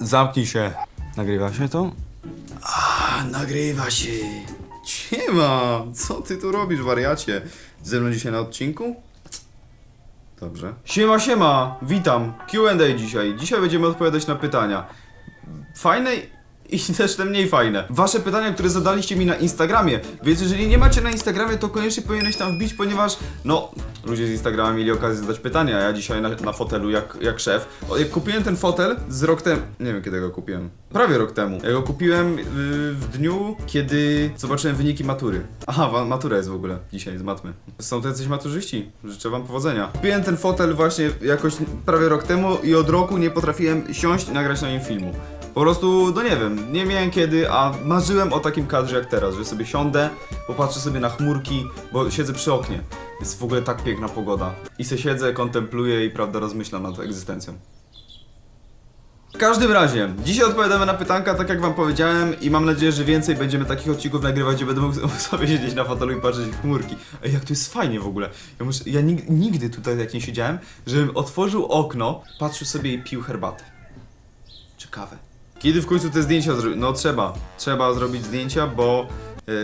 Zamknij się. Nagrywa się to? A, nagrywa się. Siema, co ty tu robisz, wariacie? Ze mną dzisiaj na odcinku? Dobrze. Siema, siema, witam. Q&A dzisiaj. Dzisiaj będziemy odpowiadać na pytania. Fajne i też te mniej fajne. Wasze pytania, które zadaliście mi na Instagramie. Więc jeżeli nie macie na Instagramie, to koniecznie powinieneś tam wbić, ponieważ no, ludzie z Instagrama mieli okazję zadać pytania, a ja dzisiaj na, na fotelu jak, jak szef. O, jak kupiłem ten fotel z rok temu, nie wiem kiedy go kupiłem. Prawie rok temu. Ja go kupiłem yy, w dniu, kiedy zobaczyłem wyniki matury. Aha, matura jest w ogóle dzisiaj z matmy. Są to jacyś maturzyści. Życzę wam powodzenia. Kupiłem ten fotel właśnie jakoś prawie rok temu i od roku nie potrafiłem siąść i nagrać na nim filmu. Po prostu, no nie wiem, nie miałem kiedy, a marzyłem o takim kadrze jak teraz, że sobie siądę, popatrzę sobie na chmurki, bo siedzę przy oknie. Jest w ogóle tak piękna pogoda. I se siedzę, kontempluję i prawda rozmyślam nad egzystencją. W każdym razie, dzisiaj odpowiadamy na pytanka, tak jak wam powiedziałem i mam nadzieję, że więcej będziemy takich odcinków nagrywać, gdzie będę mógł sobie siedzieć na fotelu i patrzeć w chmurki. Ej, jak to jest fajnie w ogóle. Ja, muszę, ja nig nigdy tutaj jak nie siedziałem, żebym otworzył okno, patrzył sobie i pił herbatę. Czy kawę. Kiedy w końcu te zdjęcia zrobić? No trzeba. Trzeba zrobić zdjęcia, bo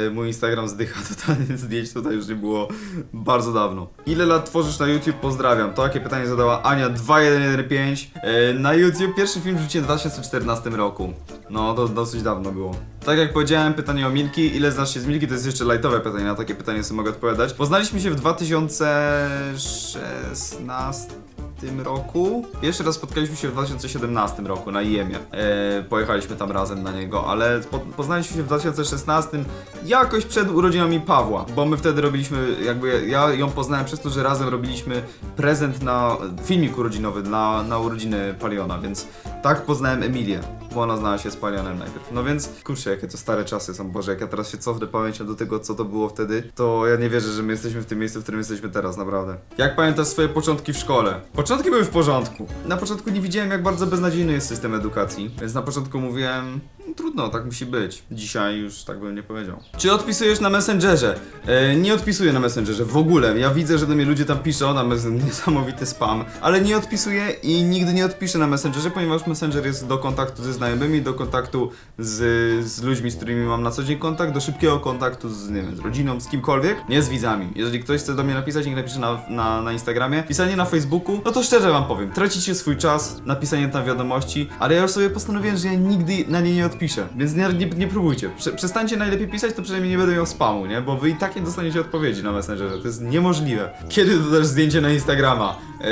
e, mój Instagram zdycha totalnie. Zdjęć tutaj już nie było bardzo dawno. Ile lat tworzysz na YouTube? Pozdrawiam. To jakie pytanie zadała Ania 2115. E, na YouTube pierwszy film wrzuciłem w 2014 roku. No to dosyć dawno było. Tak jak powiedziałem, pytanie o Milki. Ile znasz się z Milki? To jest jeszcze lightowe pytanie. Na takie pytanie sobie mogę odpowiadać. Poznaliśmy się w 2016 tym roku. Pierwszy raz spotkaliśmy się w 2017 roku na IEM-ie. E, pojechaliśmy tam razem na niego, ale po, poznaliśmy się w 2016 jakoś przed urodzinami Pawła, bo my wtedy robiliśmy, jakby ja ją poznałem przez to, że razem robiliśmy prezent na filmik urodzinowy na, na urodziny Paliona, więc tak poznałem Emilię, bo ona znała się z Palionem najpierw. No więc, kurczę, jakie to stare czasy są, Boże, jak ja teraz się cofnę pamięcią do tego, co to było wtedy, to ja nie wierzę, że my jesteśmy w tym miejscu, w którym jesteśmy teraz, naprawdę. Jak pamiętasz swoje początki w szkole? Początki były w porządku. Na początku nie widziałem, jak bardzo beznadziejny jest system edukacji, więc na początku mówiłem, "No, trudno, tak musi być. Dzisiaj już tak bym nie powiedział. Czy odpisujesz na Messengerze? E, nie odpisuję na Messengerze, w ogóle. Ja widzę, że do mnie ludzie tam piszą, tam jest niesamowity spam, ale nie odpisuję i nigdy nie odpiszę na Messengerze, ponieważ Messenger jest do kontaktu ze znajomymi, do kontaktu z, z ludźmi, z którymi mam na co dzień kontakt, do szybkiego kontaktu z, nie wiem, z rodziną, z kimkolwiek, nie z widzami. Jeżeli ktoś chce do mnie napisać, niech napisze na, na, na Instagramie. Pisanie na Facebooku, no to szczerze wam powiem, tracicie swój czas, napisanie tam wiadomości, ale ja już sobie postanowiłem, że ja nigdy na nie nie odpiszę, więc nie, nie, nie próbujcie. Prze, przestańcie najlepiej pisać, to przynajmniej nie będę miał spamu, nie? Bo wy i tak nie dostaniecie odpowiedzi na Messengerze, to jest niemożliwe. Kiedy dodasz zdjęcie na Instagrama? Eee,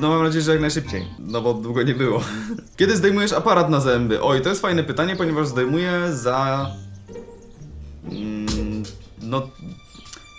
no mam nadzieję, że jak najszybciej, no bo długo nie było. Kiedy zdejmujesz aparat na zęby? Oj, to jest fajne pytanie, ponieważ zdejmuję za... Mm, no...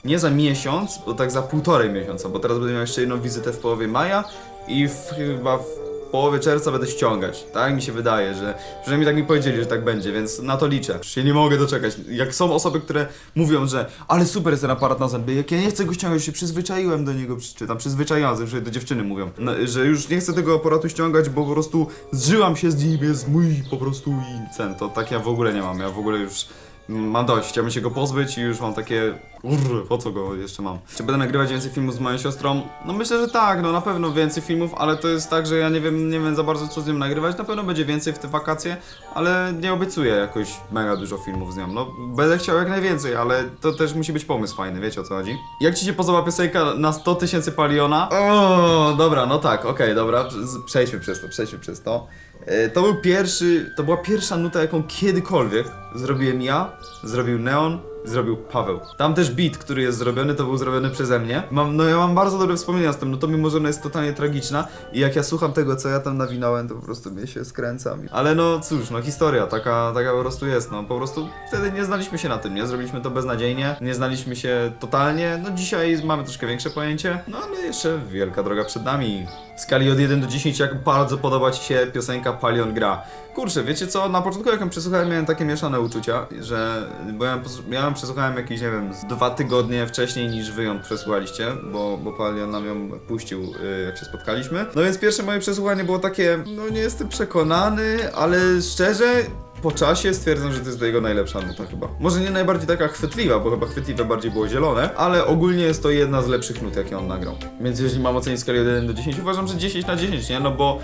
Nie za miesiąc, bo tak za półtorej miesiąca, bo teraz będę miał jeszcze jedną wizytę w połowie maja i w, chyba w połowie czerwca będę ściągać. Tak mi się wydaje, że przynajmniej tak mi powiedzieli, że tak będzie, więc na to liczę. Już się nie mogę doczekać. Jak są osoby, które mówią, że ale super jest ten aparat na zęby, jak ja nie chcę go ściągać, już się przyzwyczaiłem do niego, czy tam przyzwyczaiłam, że do dziewczyny mówią, no, że już nie chcę tego aparatu ściągać, bo po prostu zżyłam się z nim, jest mój po prostu i ten, to tak ja w ogóle nie mam, ja w ogóle już mam dość, chciałbym się go pozbyć i już mam takie Urr, po co go jeszcze mam? Czy będę nagrywać więcej filmów z moją siostrą? No myślę, że tak, no na pewno więcej filmów, ale to jest tak, że ja nie wiem, nie wiem za bardzo co z nią nagrywać. Na pewno będzie więcej w te wakacje, ale nie obiecuję jakoś mega dużo filmów z nią. No będę chciał jak najwięcej, ale to też musi być pomysł fajny, wiecie o co chodzi? Jak ci się podoba piosenka na 100 tysięcy paliona? O, dobra, no tak, okej, dobra, z- przejdźmy przez to, przejdźmy przez to. E, To był pierwszy, to była pierwsza nuta, jaką kiedykolwiek zrobiłem ja, zrobił Neon, zrobił Paweł. Tam też beat, który jest zrobiony, to był zrobiony przeze mnie. Mam, no ja mam bardzo dobre wspomnienia z tym, no to mimo, że ona jest totalnie tragiczna i jak ja słucham tego, co ja tam nawinąłem, to po prostu mnie się skręcam. Ale no cóż, no historia, taka, taka po prostu jest, no po prostu wtedy nie znaliśmy się na tym, nie? Zrobiliśmy to beznadziejnie, nie znaliśmy się totalnie, no dzisiaj mamy troszkę większe pojęcie, no ale jeszcze wielka droga przed nami. W skali od 1 do 10, jak bardzo podoba Ci się piosenka Palion gra? Kurczę, wiecie co, na początku jak ją przesłuchałem miałem takie mieszane uczucia, że bo ja, pos- ja przesłuchałem jakieś, nie wiem, dwa tygodnie wcześniej niż wy ją przesłuchaliście, bo, bo Palion nam ją puścił, y, jak się spotkaliśmy. No więc pierwsze moje przesłuchanie było takie, no nie jestem przekonany, ale szczerze, po czasie stwierdzam, że to jest jego najlepsza nuta chyba. Może nie najbardziej taka chwytliwa, bo chyba chwytliwe bardziej było zielone, ale ogólnie jest to jedna z lepszych nut, jakie on nagrał. Więc jeżeli mam ocenić skalę od 1 do 10, uważam, że 10 na 10, nie? No bo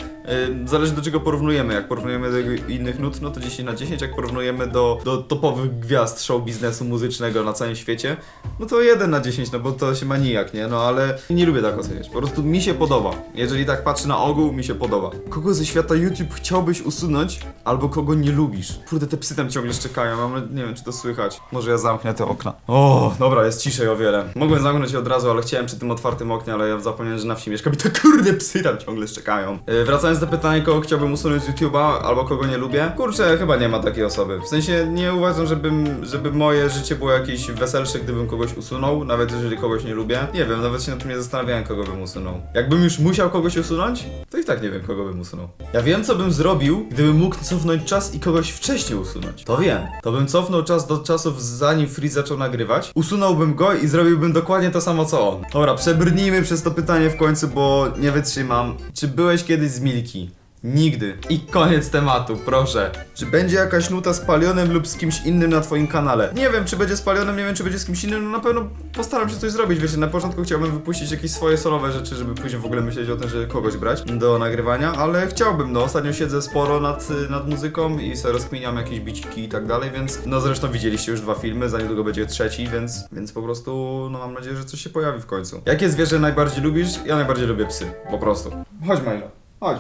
y, zależy do czego porównujemy. Jak porównujemy do innych nut, no to 10 na 10. Jak porównujemy do, do topowych gwiazd show biznesu muzycznego na całym świecie, no to 1 na 10, no bo to się ma nijak, nie? No ale nie lubię tak oceniać. Po prostu mi się podoba. Jeżeli tak patrzę na ogół, mi się podoba. Kogo ze świata YouTube chciałbyś usunąć, albo kogo nie lubisz? Kurde, te psy tam ciągle szczekają, mam, nie wiem czy to słychać. Może ja zamknę te okna. O, dobra, jest ciszej o wiele. Mogłem zamknąć je od razu, ale chciałem przy tym otwartym oknie, ale ja zapomniałem, że na wsi mieszkam i to kurde psy tam ciągle szczekają. E, wracając do pytania, kogo chciałbym usunąć z YouTube'a, albo kogo nie lubię. Kurczę, chyba nie ma takiej osoby. W sensie nie uważam, żebym, żeby moje życie było jakieś weselsze, gdybym kogoś usunął, nawet jeżeli kogoś nie lubię. Nie wiem, nawet się nad tym nie zastanawiałem, kogo bym usunął. Jakbym już musiał kogoś usunąć, to i tak nie wiem, kogo bym usunął. Ja wiem, co bym zrobił, gdybym mógł cofnąć czas i kogoś wcześniej usunąć. To wiem. To bym cofnął czas do czasów, zanim Freeze zaczął nagrywać, usunąłbym go i zrobiłbym dokładnie to samo, co on. Dobra, przebrnijmy przez to pytanie w końcu, bo nie wytrzymam. Czy byłeś kiedyś z Milki? Nigdy. I koniec tematu, proszę. Czy będzie jakaś nuta z Palionem lub z kimś innym na twoim kanale? Nie wiem, czy będzie z Palionem, nie wiem, czy będzie z kimś innym, no na pewno postaram się coś zrobić, wiecie, na początku chciałbym wypuścić jakieś swoje solowe rzeczy, żeby później w ogóle myśleć o tym, że kogoś brać do nagrywania, ale chciałbym, no, ostatnio siedzę sporo nad, nad muzyką i sobie rozkminiam jakieś biciki i tak dalej, więc, no zresztą widzieliście już dwa filmy, za niedługo będzie trzeci, więc, więc po prostu, no mam nadzieję, że coś się pojawi w końcu. Jakie zwierzę najbardziej lubisz? Ja najbardziej lubię psy, po prostu. Chodź, Milo, chodź.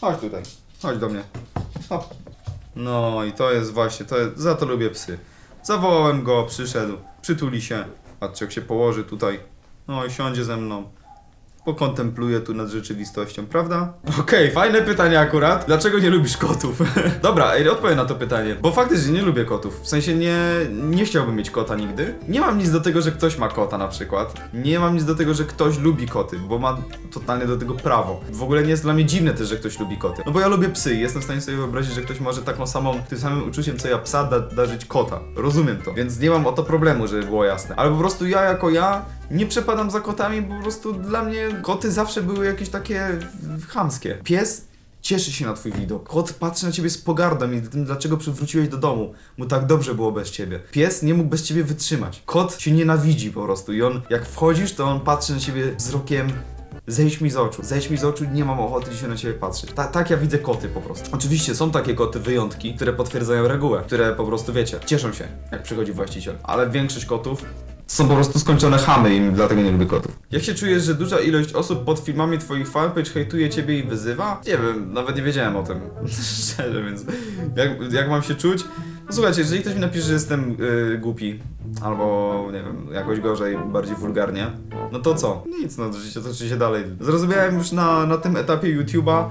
Chodź tutaj. Chodź do mnie. Hop. No i to jest właśnie, to jest, za to lubię psy. Zawołałem go, przyszedł, przytuli się. Patrzcie jak się położy tutaj. No i siądzie ze mną. Pokontempluje tu nad rzeczywistością, prawda? Okej, fajne pytanie akurat. Dlaczego nie lubisz kotów? Dobra, odpowiem na to pytanie. Bo faktycznie nie lubię kotów. W sensie nie, nie chciałbym mieć kota nigdy. Nie mam nic do tego, że ktoś ma kota na przykład. Nie mam nic do tego, że ktoś lubi koty, bo ma totalnie do tego prawo. W ogóle nie jest dla mnie dziwne też, że ktoś lubi koty. No bo ja lubię psy i jestem w stanie sobie wyobrazić, że ktoś może taką samą, tym samym uczuciem co ja psa da, darzyć kota. Rozumiem to. Więc nie mam o to problemu, żeby było jasne. Ale po prostu ja jako ja nie przepadam za kotami, bo po prostu dla mnie koty zawsze były jakieś takie chamskie. Pies cieszy się na twój widok. Kot patrzy na ciebie z pogardą i tym, dlaczego przywróciłeś do domu. Mu tak dobrze było bez ciebie. Pies nie mógł bez ciebie wytrzymać. Kot cię nienawidzi po prostu i on, jak wchodzisz, to on patrzy na ciebie wzrokiem Zejdź mi z oczu, zejdź mi z oczu, nie mam ochoty dzisiaj na ciebie patrzeć. Ta, tak ja widzę koty po prostu. Oczywiście są takie koty wyjątki, które potwierdzają regułę, które po prostu wiecie, cieszą się, jak przychodzi właściciel. Ale większość kotów są po prostu skończone chamy i dlatego nie lubię kotów. Jak się czujesz, że duża ilość osób pod filmami twoich fanpage hejtuje ciebie i wyzywa? Nie wiem, nawet nie wiedziałem o tym. Szczerze, więc jak, jak mam się czuć? No słuchajcie, jeżeli ktoś mi napisze, że jestem yy, głupi, albo nie wiem, jakoś gorzej, bardziej wulgarnie, no to co? Nic, no życie toczy się dalej. Zrozumiałem już na, na tym etapie YouTube'a,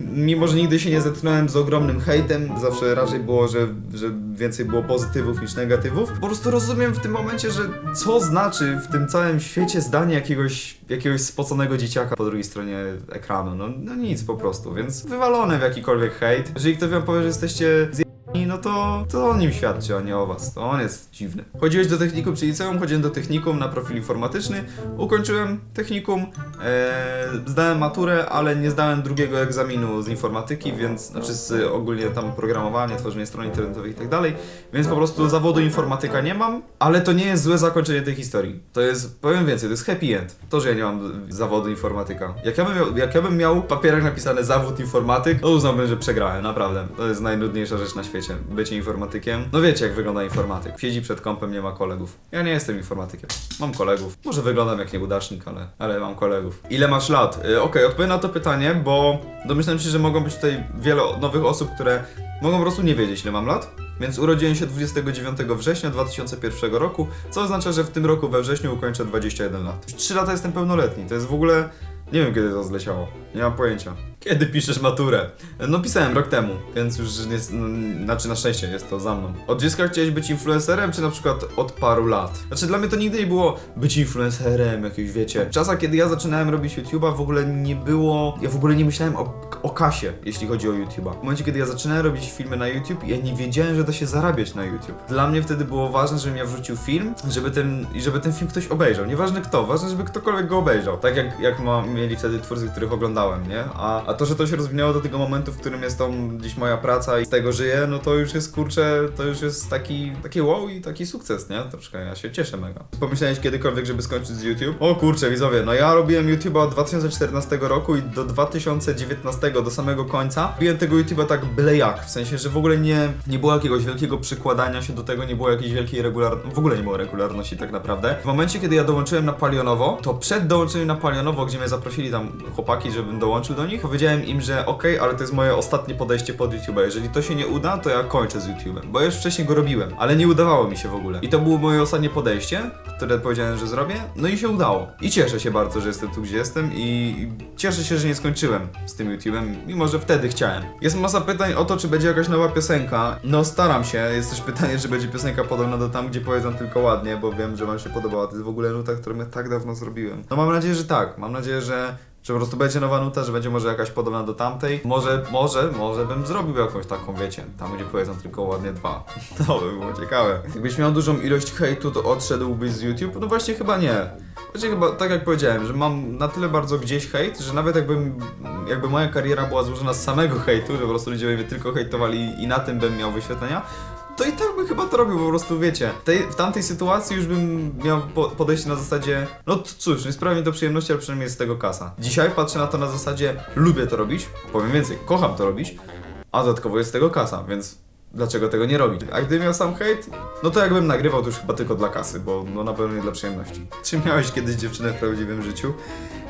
mimo że nigdy się nie zetknąłem z ogromnym hejtem, zawsze raczej było, że, że więcej było pozytywów niż negatywów. Po prostu rozumiem w tym momencie, że co znaczy w tym całym świecie zdanie jakiegoś, jakiegoś spoconego dzieciaka po drugiej stronie ekranu. No, no nic po prostu, więc wywalone w jakikolwiek hejt. Jeżeli ktoś wam powie, że jesteście. No to, to on nim świadczy, a nie o was. To on jest dziwny. Chodziłeś do technikum czy liceum? Chodziłem do technikum na profil informatyczny. Ukończyłem technikum, e, zdałem maturę, ale nie zdałem drugiego egzaminu z informatyki, więc, znaczy z ogólnie tam programowanie, tworzenie stron internetowych i tak dalej, więc po prostu zawodu informatyka nie mam, ale to nie jest złe zakończenie tej historii. To jest, powiem więcej, to jest happy end. To, że ja nie mam zawodu informatyka. Jak ja bym miał, jak ja bym miał napisane zawód informatyk, to uznałbym, że przegrałem, naprawdę. To jest najnudniejsza rzecz na świecie, bycie informatykiem. No wiecie, jak wygląda informatyk. Siedzi przed kompem, nie ma kolegów. Ja nie jestem informatykiem. Mam kolegów. Może wyglądam jak nieudacznik, ale, ale mam kolegów. Ile masz lat? Y, Okej, odpowiem na to pytanie, bo domyślam się, że mogą być tutaj wiele nowych osób, które mogą po prostu nie wiedzieć, ile mam lat. Więc urodziłem się 29 września 2001 roku, co oznacza, że w tym roku we wrześniu ukończę 21 lat. Już 3 lata jestem pełnoletni, to jest w ogóle... Nie wiem kiedy to zleciało, nie mam pojęcia. Kiedy piszesz maturę? No pisałem rok temu, więc już jest, no, znaczy na szczęście jest to za mną. Od dziecka chciałeś być influencerem, czy na przykład od paru lat? Znaczy dla mnie to nigdy nie było być influencerem, jakieś wiecie. W czasach, kiedy ja zaczynałem robić YouTube'a w ogóle nie było, ja w ogóle nie myślałem o, o kasie, jeśli chodzi o YouTube'a. W momencie, kiedy ja zaczynałem robić filmy na YouTube, ja nie wiedziałem, że da się zarabiać na YouTube. Dla mnie wtedy było ważne, żebym ja wrzucił film, żeby ten, żeby ten film ktoś obejrzał. Nieważne kto, ważne, żeby ktokolwiek go obejrzał. Tak jak, jak ma, mieli wtedy twórcy, których oglądałem, nie? A, A to, że to się rozwinęło do tego momentu, w którym jest tą gdzieś moja praca i z tego żyję, no to już jest kurczę, to już jest taki, takie wow i taki sukces, nie? Troszkę ja się cieszę mega. Pomyślałeś kiedykolwiek, żeby skończyć z YouTube? O kurczę, widzowie, no ja robiłem YouTube'a od 2014 roku i do 2019, do samego końca. Robiłem tego YouTube'a tak byle jak, w sensie, że w ogóle nie, nie było jakiegoś wielkiego przykładania się do tego, nie było jakiejś wielkiej regularności, w ogóle nie było regularności tak naprawdę. W momencie, kiedy ja dołączyłem na Palionowo, to przed dołączeniem na Palionowo, gdzie mnie zaprosili tam chłopaki, żebym dołączył do nich, powiedziałem im, że okej, ale to jest moje ostatnie podejście pod YouTube'a. Jeżeli to się nie uda, to ja kończę z YouTube'em, bo już wcześniej go robiłem, ale nie udawało mi się w ogóle. I to było moje ostatnie podejście, które powiedziałem, że zrobię, no i się udało. I cieszę się bardzo, że jestem tu, gdzie jestem i cieszę się, że nie skończyłem z tym YouTube'em, mimo że wtedy chciałem. Jest masa pytań o to, czy będzie jakaś nowa piosenka. No staram się, jest też pytanie, czy będzie piosenka podobna do tam, gdzie powiedzą tylko ładnie, bo wiem, że wam się podobała. To jest w ogóle nuta, którą ja tak dawno zrobiłem. No mam nadzieję, że tak. Mam nadzieję, że że po prostu będzie nowa nuta, że będzie może jakaś podobna do tamtej. Może, może, może bym zrobił jakąś taką, wiecie, tam gdzie powiedzą tylko ładnie dwa. To by było ciekawe. Jakbyś miał dużą ilość hejtu, to odszedłbyś z YouTube? No właśnie chyba nie. Znaczy chyba, tak jak powiedziałem, że mam na tyle bardzo gdzieś hejt, że nawet jakbym, jakby moja kariera była złożona z samego hejtu, że po prostu ludzie mnie tylko hejtowali i na tym bym miał wyświetlenia, to i tak bym chyba to robił, po prostu wiecie. Tej, w tamtej sytuacji już bym miał po, podejście na zasadzie, no cóż, nie sprawi mi to przyjemności, ale przynajmniej jest z tego kasa. Dzisiaj patrzę na to na zasadzie, lubię to robić, powiem więcej, kocham to robić, a dodatkowo jest z tego kasa, więc dlaczego tego nie robić? A gdybym miał sam hejt, no to jakbym nagrywał to już chyba tylko dla kasy, bo no na pewno nie dla przyjemności. Czy miałeś kiedyś dziewczynę w prawdziwym życiu?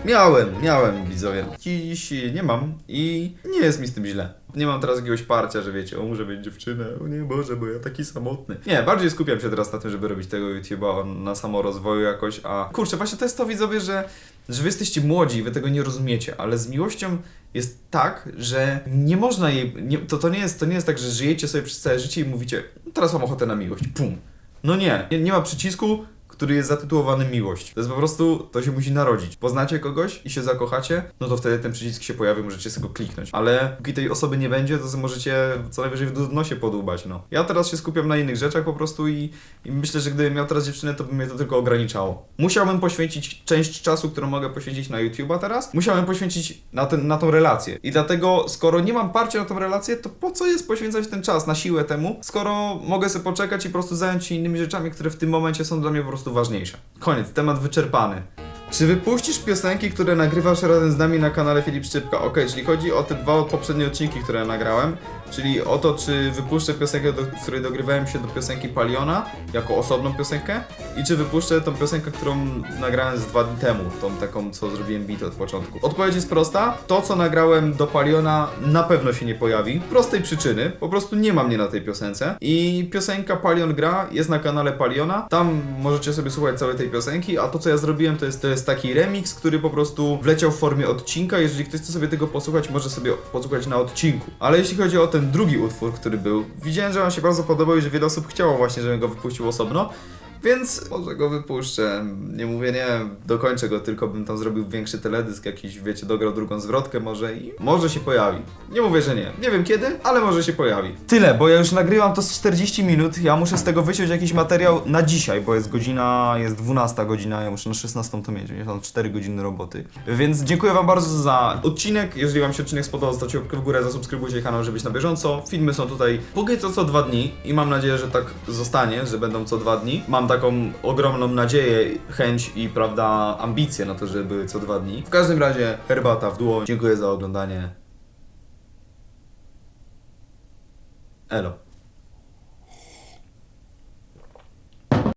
Miałem, miałem widzowie. Dziś nie mam i nie jest mi z tym źle. Nie mam teraz jakiegoś parcia, że wiecie, o muszę mieć dziewczynę, o nie Boże, bo ja taki samotny. Nie, bardziej skupiam się teraz na tym, żeby robić tego YouTube'a na samorozwoju jakoś, a kurczę, właśnie to jest to widzowie, że, że wy jesteście młodzi i wy tego nie rozumiecie, ale z miłością jest tak, że nie można jej, nie, to, to, nie jest, to nie jest tak, że żyjecie sobie przez całe życie i mówicie, no teraz mam ochotę na miłość, pum. No nie, nie, nie ma przycisku, który jest zatytułowany miłość. To jest po prostu, to się musi narodzić. Poznacie kogoś i się zakochacie, no to wtedy ten przycisk się pojawi, możecie sobie go kliknąć. Ale póki tej osoby nie będzie, to możecie co najwyżej w nosie podłubać, no. Ja teraz się skupiam na innych rzeczach po prostu i, i myślę, że gdybym miał teraz dziewczynę, to by mnie to tylko ograniczało. Musiałbym poświęcić część czasu, którą mogę poświęcić na YouTube'a teraz, musiałem poświęcić na, ten, na tą relację. I dlatego, skoro nie mam parcia na tą relację, to po co jest poświęcać ten czas na siłę temu, skoro mogę sobie poczekać i po prostu zająć się innymi rzeczami, które w tym momencie są dla mnie po prostu ważniejsze. Koniec, temat wyczerpany. Czy wypuścisz piosenki, które nagrywasz razem z nami na kanale Filip Szczypka? Okej, czyli chodzi o te dwa poprzednie odcinki, które nagrałem, czyli o to, czy wypuszczę piosenkę, do której dogrywałem się do piosenki Paliona, jako osobną piosenkę, i czy wypuszczę tą piosenkę, którą nagrałem z dwa dni temu, tą taką, co zrobiłem beat od początku. Odpowiedź jest prosta, to co nagrałem do Paliona na pewno się nie pojawi, prostej przyczyny, po prostu nie ma mnie na tej piosence. I piosenka Palion gra jest na kanale Paliona, tam możecie sobie słuchać całej tej piosenki, a to co ja zrobiłem to jest, to jest taki remix, który po prostu wleciał w formie odcinka, jeżeli ktoś chce sobie tego posłuchać, może sobie posłuchać na odcinku. Ale jeśli chodzi o ten drugi utwór, który był, widziałem, że on się bardzo podobał i że wiele osób chciało właśnie, żebym go wypuścił osobno, więc może go wypuszczę. Nie mówię nie, dokończę go, tylko bym tam zrobił większy teledysk, jakiś, wiecie, dograł drugą zwrotkę może i może się pojawi. Nie mówię, że nie. Nie wiem kiedy, ale może się pojawi. Tyle, bo ja już nagrywam to z 40 minut. Ja muszę z tego wyciąć jakiś materiał na dzisiaj, bo jest godzina, jest 12 godzina, ja muszę na 16 to mieć, więc mam 4 godziny roboty. Więc dziękuję wam bardzo za odcinek. Jeżeli wam się odcinek spodobał, zostawcie łapkę w górę, zasubskrybujcie kanał, żeby być na bieżąco. Filmy są tutaj póki co co dwa dni i mam nadzieję, że tak zostanie, że będą co dwa dni. Mam taką ogromną nadzieję, chęć i prawda ambicje na to, żeby były co dwa dni. W każdym razie herbata w dłoń. Dziękuję za oglądanie. Elo.